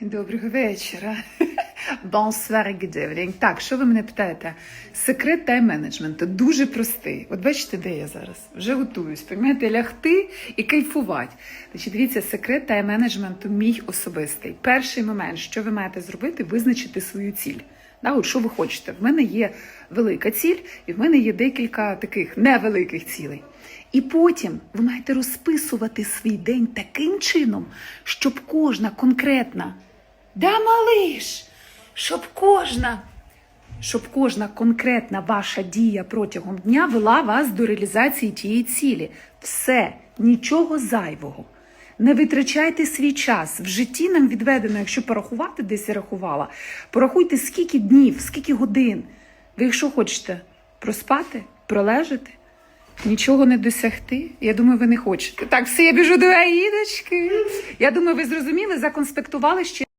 Доброго вечора. Good. Так, що ви мене питаєте? Секрет тайм-менеджменту дуже простий. От бачите, де я зараз? Вже готуюсь. Понімаєте, лягти і кайфувати. Значить, дивіться, секрет тайм-менеджменту мій особистий. Перший момент, що ви маєте зробити, визначити свою ціль. Да, от що ви хочете? В мене є велика ціль, і в мене є декілька таких невеликих цілей. І потім ви маєте розписувати свій день таким чином, щоб кожна конкретна, да малиш, щоб кожна, щоб кожна конкретна ваша дія протягом дня вела вас до реалізації тієї цілі. Все, нічого зайвого. Не витрачайте свій час. В житті нам відведено, якщо порахувати, десь я рахувала, порахуйте, скільки днів, скільки годин. Ви, якщо хочете проспати, пролежати, нічого не досягти. Я думаю, ви не хочете. Так, все, я біжу до Аїдочки. Я думаю, ви зрозуміли, законспектували ще.